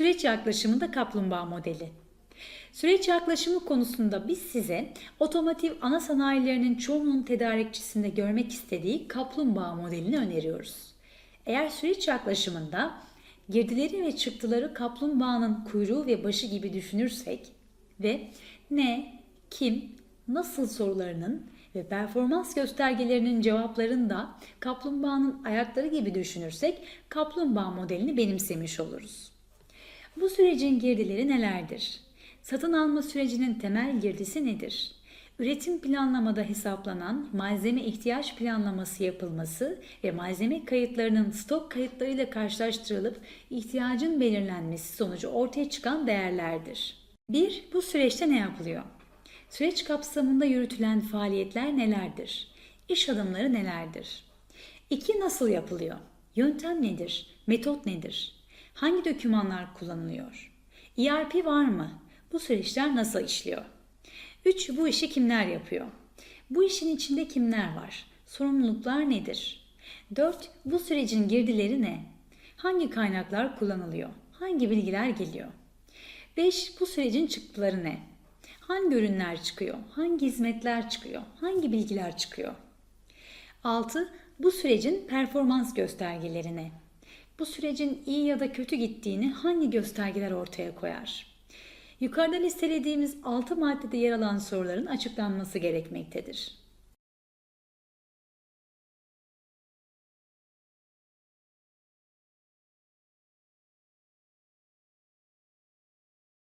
Süreç yaklaşımında kaplumbağa modeli. Süreç yaklaşımı konusunda biz size otomotiv ana sanayilerinin çoğunun tedarikçisinde görmek istediği kaplumbağa modelini öneriyoruz. Eğer süreç yaklaşımında girdileri ve çıktıları kaplumbağanın kuyruğu ve başı gibi düşünürsek ve ne, kim, nasıl sorularının ve performans göstergelerinin cevaplarını da kaplumbağanın ayakları gibi düşünürsek kaplumbağa modelini benimsemiş oluruz. Bu sürecin girdileri nelerdir? Satın alma sürecinin temel girdisi nedir? Üretim planlamada hesaplanan malzeme ihtiyaç planlaması yapılması ve malzeme kayıtlarının stok kayıtlarıyla karşılaştırılıp ihtiyacın belirlenmesi sonucu ortaya çıkan değerlerdir. 1. Bu süreçte ne yapılıyor? Süreç kapsamında yürütülen faaliyetler nelerdir? İş adımları nelerdir? 2. Nasıl yapılıyor? Yöntem nedir? Metot nedir? Hangi dokümanlar kullanılıyor? ERP var mı? Bu süreçler nasıl işliyor? 3. Bu işi kimler yapıyor? Bu işin içinde kimler var? Sorumluluklar nedir? 4. Bu sürecin girdileri ne? Hangi kaynaklar kullanılıyor? Hangi bilgiler geliyor? 5. Bu sürecin çıktıları ne? Hangi ürünler çıkıyor? Hangi hizmetler çıkıyor? Hangi bilgiler çıkıyor? 6. Bu sürecin performans göstergeleri ne? Bu sürecin iyi ya da kötü gittiğini hangi göstergeler ortaya koyar? Yukarıda listelediğimiz 6 maddede yer alan soruların açıklanması gerekmektedir.